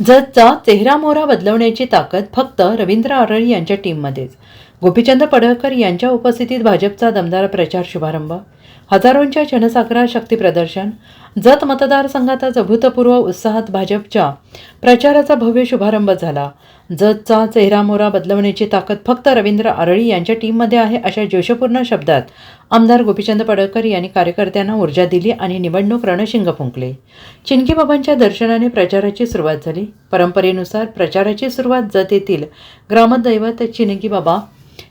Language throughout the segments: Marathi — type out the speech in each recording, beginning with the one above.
जतचा चेहरा मोहरा बदलवण्याची ताकद फक्त रवींद्र आरळी यांच्या टीममध्येच गोपीचंद पडळकर यांच्या उपस्थितीत भाजपचा दमदार प्रचार शुभारंभ. हजारोंच्या जनसागरात शक्ती प्रदर्शन. जत मतदारसंघातच अभूतपूर्व उत्साहात भाजपच्या प्रचाराचा भव्य शुभारंभ झाला. जतचा चेहरामोरा बदलवण्याची ताकद फक्त रवींद्र आरळी यांच्या टीममध्ये आहे अशा जोशपूर्ण शब्दात आमदार गोपीचंद पडळकर यांनी कार्यकर्त्यांना ऊर्जा दिली आणि निवडणूक रणशिंग फुंकले. चिनकी बाबांच्या दर्शनाने प्रचाराची सुरुवात झाली. परंपरेनुसार प्रचाराची सुरुवात जत येथील ग्रामदैवत चिनकी बाबा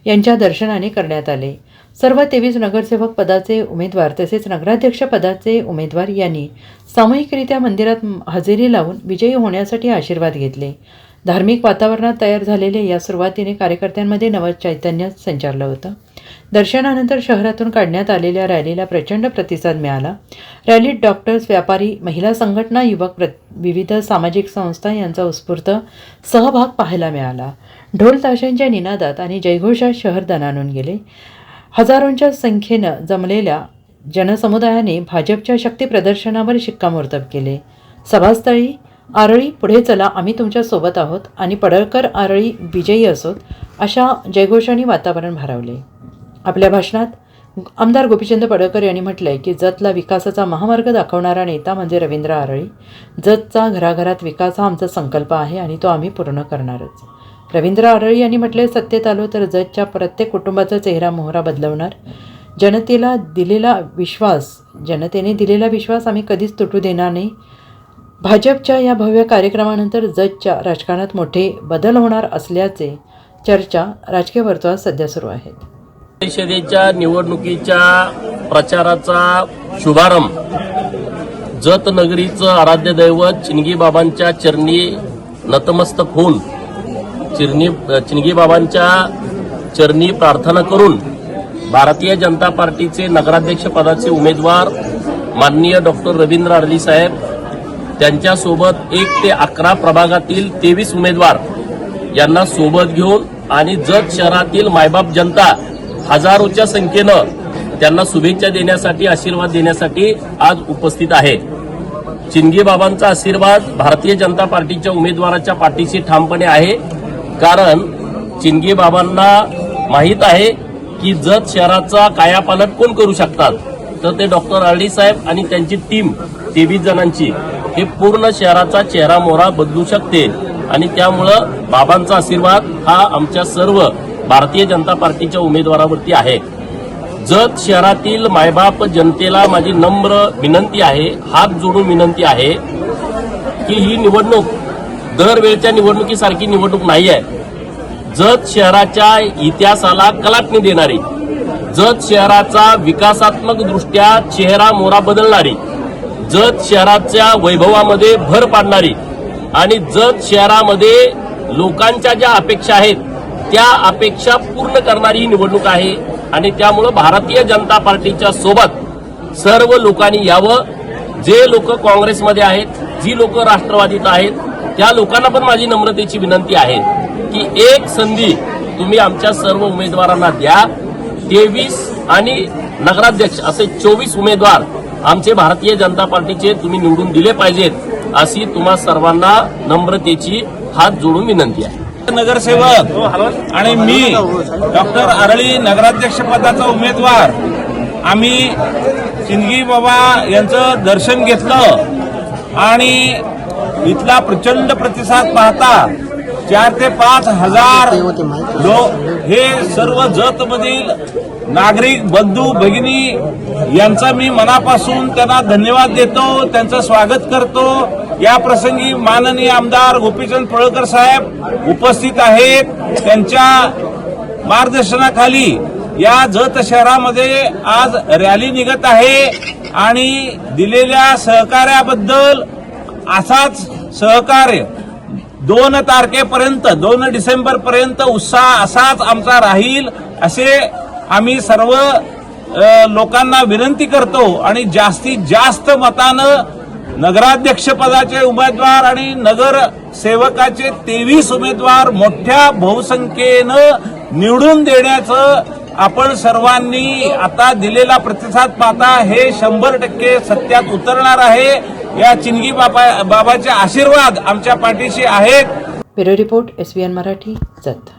यांच्या दर्शनाने करण्यात आले. सर्व तेवीस नगरसेवक पदाचे उमेदवार तसेच नगराध्यक्ष पदाचे उमेदवार यांनी सामूहिकरित्या मंदिरात हजेरी लावून विजयी होण्यासाठी आशीर्वाद घेतले. धार्मिक वातावरणात तयार झालेल्या या सुरुवातीने कार्यकर्त्यांमध्ये नवं चैतन्य संचारलं होतं. दर्शनानंतर शहरातून काढण्यात आलेल्या रॅलीला प्रचंड प्रतिसाद मिळाला. रॅलीत डॉक्टर्स व्यापारी महिला संघटना युवक प्र विविध सामाजिक संस्था यांचा उत्स्फूर्त सहभाग पाहायला मिळाला. ढोल ताशांच्या निनादात आणि जयघोषात शहर दणाणून गेले. हजारोंच्या संख्येनं जमलेल्या जनसमुदायाने भाजपच्या शक्तीप्रदर्शनावर शिक्कामोर्तब केले. सभास्थळी आरळी पुढे चला आम्ही तुमच्यासोबत आहोत आणि पडळकर आरळी विजयी असोत अशा जयघोषाने वातावरण भारावले. आपल्या भाषणात आमदार गोपीचंद पडळकर यांनी म्हटलंय की जतला विकासाचा महामार्ग दाखवणारा नेता म्हणजे रवींद्र आरळी. जतचा घराघरात विकास हा आमचा संकल्प आहे आणि तो आम्ही पूर्ण करणारच. रवींद्र आरळी यांनी म्हटले सत्तेत आलो तर जतच्या प्रत्येक कुटुंबाचा चेहरा मोहरा बदलवणार. जनतेला दिलेला विश्वास जनतेने दिलेला विश्वास आम्ही कधीच तुटू देणार नाही. भाजपच्या या भव्य कार्यक्रमानंतर जतच्या राजकारणात मोठे बदल होणार असल्याचे चर्चा राजकीय वर्तुळात सध्या सुरू आहेत. परिषदेच्या निवडणुकीच्या प्रचाराचा शुभारंभ. जत नगरीचं आराध्य दैवत चिनगीबाबांच्या चरणी नतमस्तक होऊन चिरणी चिनगीबाबांच्या चरणी प्रार्थना करून भारतीय जनता पार्टीचे नगराध्यक्ष पदाचे उमेदवार माननीय डॉक्टर रवींद्र आरली साहेब त्यांच्यासोबत एक ते अकरा प्रभागातील तेवीस उमेदवार यांना सोबत घेऊन आणि जत शहरातील मायबाप जनता हजारोच्या संख्येनं त्यांना शुभेच्छा देण्यासाठी आशीर्वाद देण्यासाठी आज उपस्थित आहे चिंगी बाबांचा आशीर्वाद भारतीय जनता पार्टीच्या उमेदवाराच्या पाठीशी ठामपणे आहे. कारण चिंगी बाबांना माहीत आहे की जत शहराचा कायापालट कोण करू शकतात? तर ते डॉक्टर आरडी साहेब आणि त्यांची टीम तेवीस जणांची. हे पूर्ण शहराचा चेहरा मोहरा बदलू शकते. आणि त्यामुळं बाबांचा आशीर्वाद हा आमच्या सर्व भारतीय जनता पार्टीच्या उमेदवारावरती आहे. जत शहरातील मायबाप जनतेला माझी नम्र विनंती आहे हात जोडून विनंती आहे की ही निवडणूक दरवेळच्या निवडणुकीसारखी निवडणूक नाही आहे जत शहराच्या इतिहासाला कलाटणी देणारी जत शहराचा विकासात्मक दृष्ट्या चेहरा मोरा बदलणारी जत शहराच्या वैभवामध्ये भर पाडणारी आणि जत शहरामध्ये लोकांच्या ज्या अपेक्षा आहेत त्या अपेक्षा पूर्ण करणारी ही निवडणूक आहे. आणि त्यामुळं भारतीय जनता पार्टीच्या सोबत सर्व लोकांनी यावं. जे लोक काँग्रेसमध्ये आहेत जी लोक राष्ट्रवादीत आहेत त्या लोकांना पण माझी नम्रतेची विनंती आहे की एक संधी तुम्ही आमच्या सर्व उमेदवारांना द्या. तेवीस आणि नगराध्यक्ष असे चोवीस उमेदवार आमचे भारतीय जनता पार्टीचे तुम्ही निवडून दिले पाहिजेत अशी तुम्हा सर्वांना नम्रतेची हात जोडून विनंती आहे. नगरसेवक आणि मी डॉक्टर आरळी नगराध्यक्ष पदाचा उमेदवार. आम्ही सिंदगी बाबा यांचं दर्शन घेतलं आणि इथला प्रचंड प्रतिसाद पाहता चार ते पाच हजार लोक हे सर्व जतमधील नागरिक बंधू भगिनी यांचा मी मनापासून त्यांना धन्यवाद देतो त्यांचं स्वागत करतो. या प्रसंगी माननीय आमदार गोपीचंद पळकर साहेब उपस्थित आहेत. त्यांच्या मार्गदर्शनाखाली या जत शहरामध्ये आज रॅली निघत आहे आणि दिलेल्या सहकार्याबद्दल असाच सहकार्य दोन तारखेपर्यंत दोन डिसेंबर पर्यंत उत्साह असाच आमचा राहील असे आम्ही सर्व लोकांना विनंती करतो आणि जास्तीत जास्त मतानं नगराध्यक्षपदाचे उमेदवार आणि नगर सेवकाचे तेवीस उमेदवार मोठ्या बहुसंख्येनं निवडून देण्याचं आपण सर्वांनी आता दिलेला प्रतिसाद पाहता. हे शंभर टक्के सत्यात उतरणार आहे. या चिनगी बाबा बाबाचे आशीर्वाद आमच्या पाठीशी आहेत. Bureau report S Marathi Jat.